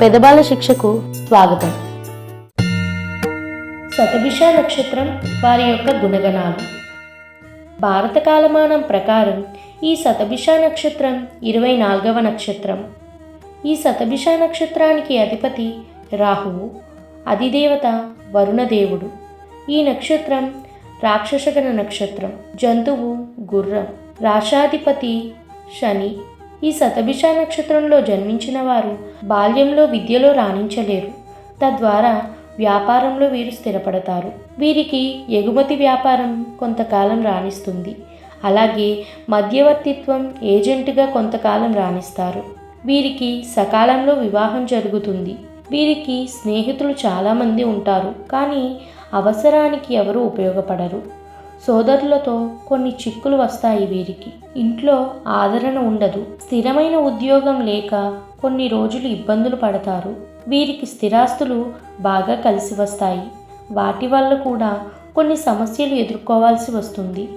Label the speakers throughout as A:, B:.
A: పెదబాల శిక్షకు స్వాగతం. శతభిష నక్షత్రం వారి యొక్క గుణగణాలు. భారత కాలమానం ప్రకారం ఈ శతభిష నక్షత్రం ఇరవై నాలుగవ నక్షత్రం. ఈ శతభిష నక్షత్రానికి అధిపతి రాహువు అధిదేవత వరుణదేవుడు. ఈ నక్షత్రం రాక్షసగణ నక్షత్రం జంతువు గుర్రం రాశాధిపతి శని ఈ శతభిష నక్షత్రంలో జన్మించిన వారు బాల్యంలో విద్యలో రాణించలేరు. తద్వారా వ్యాపారంలో వీరు స్థిరపడతారు. వీరికి ఎగుమతి వ్యాపారం కొంతకాలం రాణిస్తుంది. అలాగే మధ్యవర్తిత్వం ఏజెంట్గా కొంతకాలం రాణిస్తారు. వీరికి సకాలంలో వివాహం జరుగుతుంది. వీరికి స్నేహితులు చాలామంది ఉంటారు. కానీ అవసరానికి ఎవరు ఉపయోగపడరు. సోదరులతో కొన్ని చిక్కులు వస్తాయి వీరికి. ఇంట్లో ఆదరణ ఉండదు. స్థిరమైన ఉద్యోగం లేక కొన్ని రోజులు ఇబ్బందులు పడతారు. వీరికి స్థిరాస్తులు బాగా కలిసి వస్తాయి. వాటి వల్ల కూడా కొన్ని సమస్యలు ఎదుర్కోవాల్సి వస్తుంది.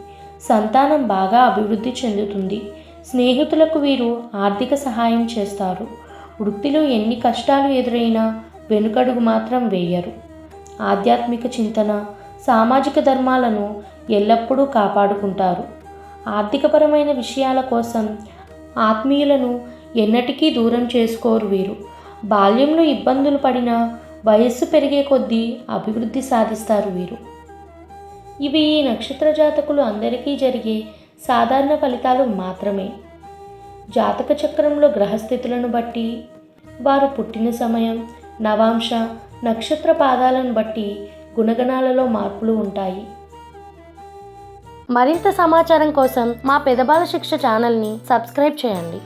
A: సంతానం బాగా అభివృద్ధి చెందుతుంది. స్నేహితులకు వీరు ఆర్థిక సహాయం చేస్తారు. వృత్తిలో ఎన్ని కష్టాలు ఎదురైనా వెనుకడుగు మాత్రం వేయరు. ఆధ్యాత్మిక చింతన సామాజిక ధర్మాలను ఎల్లప్పుడూ కాపాడుకుంటారు. ఆర్థికపరమైన విషయాల కోసం ఆత్మీయులను ఎన్నటికీ దూరం చేసుకోరు వీరు. బాల్యంలో ఇబ్బందులు పడిన వయస్సు పెరిగే కొద్దీ అభివృద్ధి సాధిస్తారు వీరు. ఇవి ఈ నక్షత్ర జాతకులు అందరికీ జరిగే సాధారణ ఫలితాలు మాత్రమే. జాతక చక్రంలో గ్రహస్థితులను బట్టి వారు పుట్టిన సమయం నవాంశ నక్షత్ర పాదాలను బట్టి గుణగణాలలో మార్పులు ఉంటాయి. మరింత సమాచారం కోసం మా పెదబాల శిక్ష ఛానల్ని సబ్స్క్రైబ్ చేయండి.